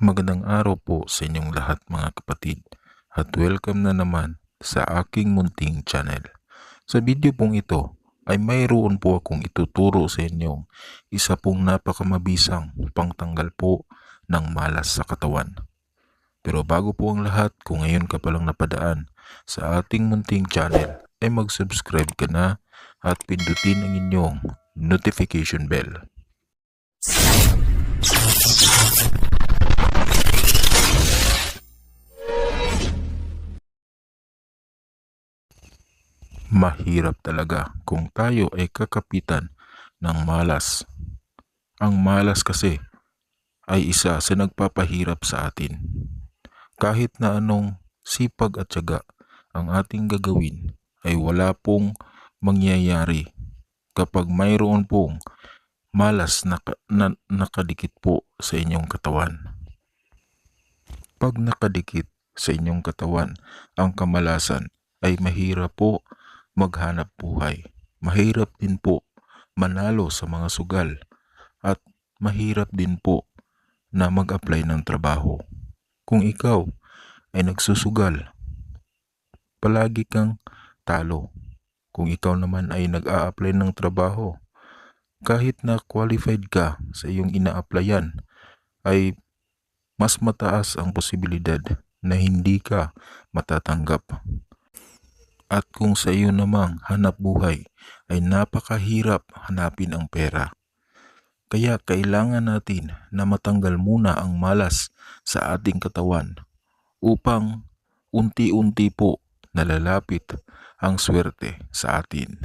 Magandang araw po sa inyong lahat mga kapatid at welcome na naman sa aking munting channel. Sa video pong ito ay mayroon po akong ituturo sa inyong isa pong napakamabisang pangtanggal po ng malas sa katawan. Pero bago po ang lahat, kung ngayon ka palang napadaan sa ating munting channel, ay mag-subscribe ka na at pindutin ang inyong notification bell. Mahirap talaga kung tayo ay kakapitan ng malas. Ang malas kasi ay isa sa nagpapahirap sa atin. Kahit na anong sipag at tiyaga ang ating gagawin ay wala pong mangyayari kapag mayroon pong malas na, na nakadikit po sa inyong katawan. Pag nakadikit sa inyong katawan ang kamalasan ay mahirap po maghanap buhay. Mahirap din po manalo sa mga sugal at mahirap din po na mag-apply ng trabaho. Kung ikaw ay nagsusugal, palagi kang talo. Kung ikaw naman ay nag-a-apply ng trabaho, kahit na qualified ka sa iyong ina-applyan, ay mas mataas ang posibilidad na hindi ka matatanggap. At kung sa iyo namang hanap buhay ay napakahirap hanapin ang pera. Kaya kailangan natin na matanggal muna ang malas sa ating katawan upang unti-unti po nalalapit ang swerte sa atin.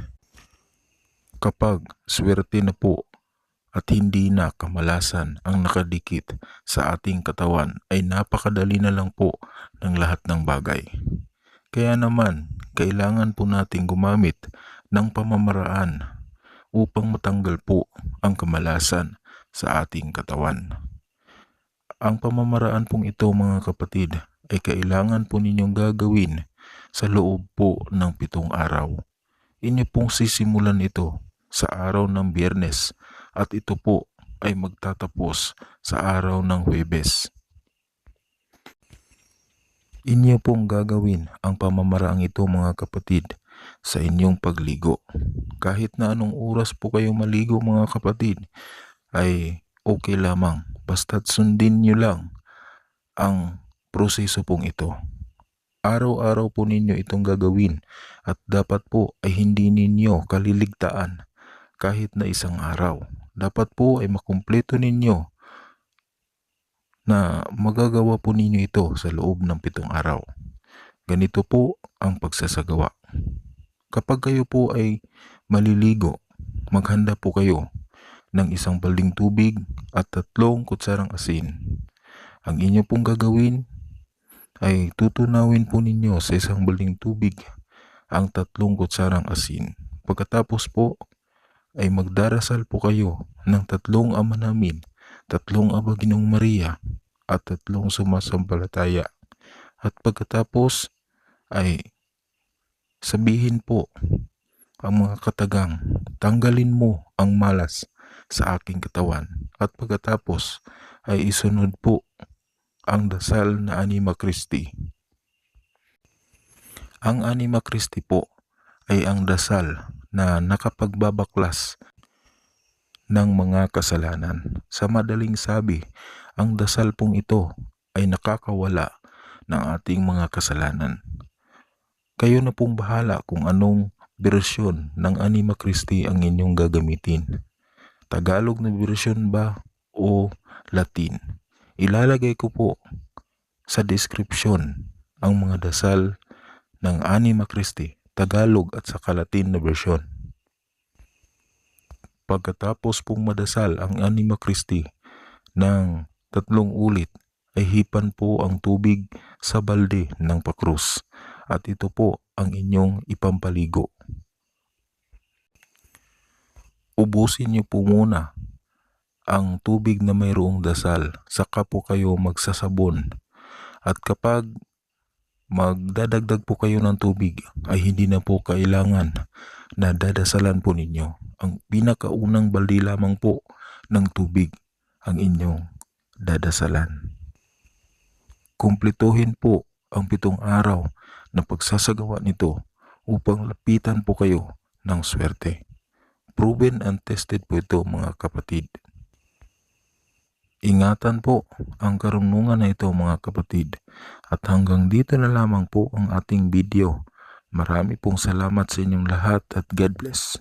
Kapag swerte na po at hindi na kamalasan ang nakadikit sa ating katawan ay napakadali na lang po ng lahat ng bagay. Kaya naman, kailangan po nating gumamit ng pamamaraan upang matanggal po ang kamalasan sa ating katawan. Ang pamamaraan pong ito mga kapatid ay kailangan po ninyong gagawin sa loob po ng pitong araw. Inyo pong sisimulan ito sa araw ng biyernes at ito po ay magtatapos sa araw ng Huwebes. Inyo pong gagawin ang pamamaraang ito mga kapatid sa inyong pagligo. Kahit na anong oras po kayo maligo mga kapatid ay okay lamang basta't sundin nyo lang ang proseso pong ito. Araw-araw po ninyo itong gagawin at dapat po ay hindi ninyo kaliligtaan kahit na isang araw. Dapat po ay makumpleto ninyo na magagawa po ninyo ito sa loob ng pitong araw. Ganito po ang pagsasagawa. Kapag kayo po ay maliligo, maghanda po kayo ng isang balding tubig at tatlong kutsarang asin. Ang inyo pong gagawin ay tutunawin po ninyo sa isang balding tubig ang tatlong kutsarang asin. Pagkatapos po ay magdarasal po kayo ng tatlong ama namin, tatlong aba Ginong Maria at tatlong sumasampalataya. At pagkatapos ay sabihin po ang mga katagang, tanggalin mo ang malas sa aking katawan. At pagkatapos ay isunod po ang dasal na Anima Christi. Ang Anima Christi po ay ang dasal na nakapagbabaklas ng mga kasalanan. Sa madaling sabi, ang dasal pong ito ay nakakawala ng ating mga kasalanan. Kayo na pong bahala kung anong bersyon ng Anima Christi ang inyong gagamitin. Tagalog na bersyon ba o Latin? Ilalagay ko po sa description ang mga dasal ng Anima Christi, Tagalog at saka Latin na bersyon. Pagkatapos pong madasal ang Anima Christi ng tatlong ulit ay hipan po ang tubig sa balde ng pakrus at ito po ang inyong ipampaligo. Ubusin niyo po muna ang tubig na mayroong dasal, saka po kayo magsasabon. At kapag magdadagdag po kayo ng tubig, ay hindi na po kailangan na dadasalan po ninyo. Ang pinakaunang baldi lamang po ng tubig ang inyong dadasalan. Kumpletuhin po ang pitong araw na pagsasagawa nito upang lapitan po kayo ng swerte. Proven and tested po ito mga kapatid. Ingatan po ang karunungan na ito mga kapatid. At hanggang dito na lamang po ang ating video. Marami pong salamat sa inyong lahat at God bless.